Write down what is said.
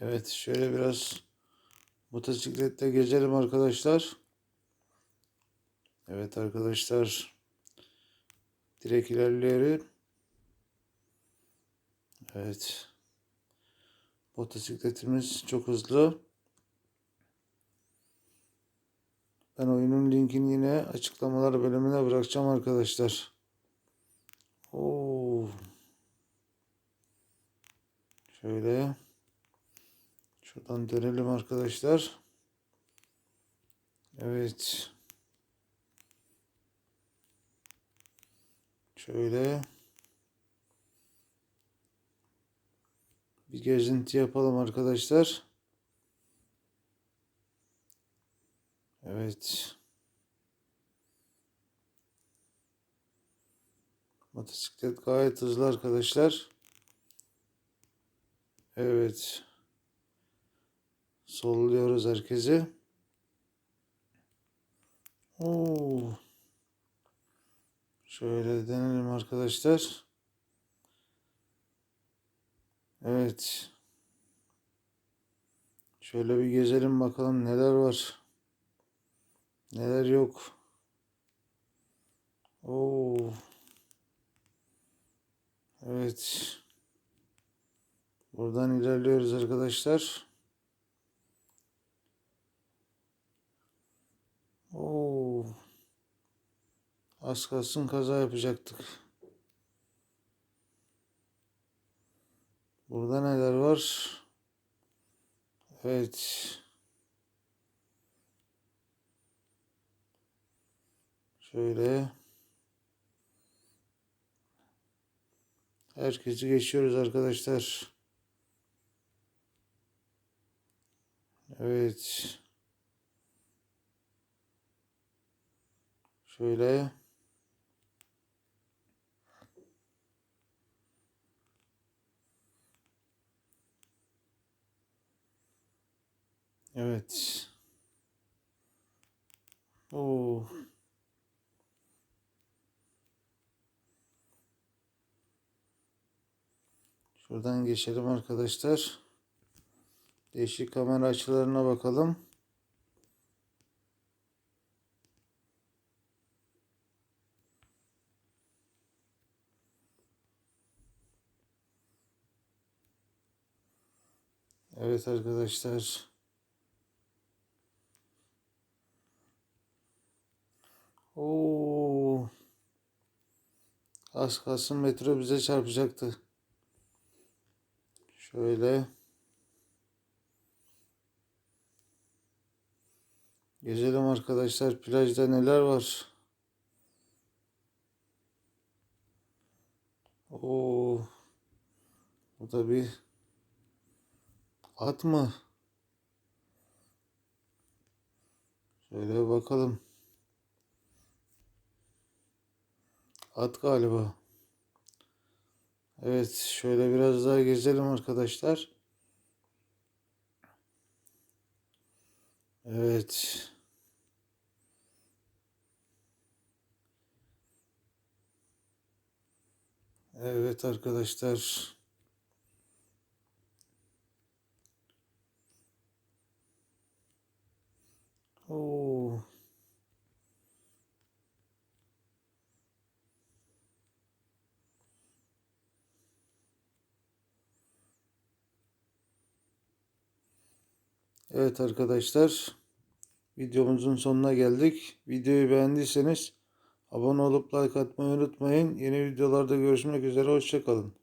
Evet şöyle biraz motosiklette gezelim arkadaşlar. Evet arkadaşlar. Direkt ilerleyelim. Evet. Motosikletimiz çok hızlı. Ben oyunun linkini yine açıklamalar bölümüne bırakacağım arkadaşlar. Oo. Şöyle. Şuradan dönelim arkadaşlar. Evet. Şöyle. Bir gezinti yapalım arkadaşlar. Evet. Motosiklet gayet hızlı arkadaşlar. Evet. Solluyoruz herkesi. Oo. Şöyle denelim arkadaşlar. Evet. Şöyle bir gezelim bakalım neler var. Neler yok. Oo. Evet. Buradan ilerliyoruz arkadaşlar. Oo. Az kalsın kaza yapacaktık. Burada neler var? Evet. Şöyle. Herkesi geçiyoruz arkadaşlar. Evet. Şöyle. Evet. Oo. Şuradan geçelim arkadaşlar. Değişik kamera açılarına bakalım. Evet arkadaşlar. Oo. Az kalsın metro bize çarpacaktı. Şöyle. Gezelim arkadaşlar. Plajda neler var? Oo. Bu da bir at mı? Şöyle bakalım. At galiba. Evet, şöyle biraz daha gezelim arkadaşlar. Evet. Evet arkadaşlar. Oo. Evet arkadaşlar. Videomuzun sonuna geldik. Videoyu beğendiyseniz abone olup like atmayı unutmayın. Yeni videolarda görüşmek üzere. Hoşçakalın.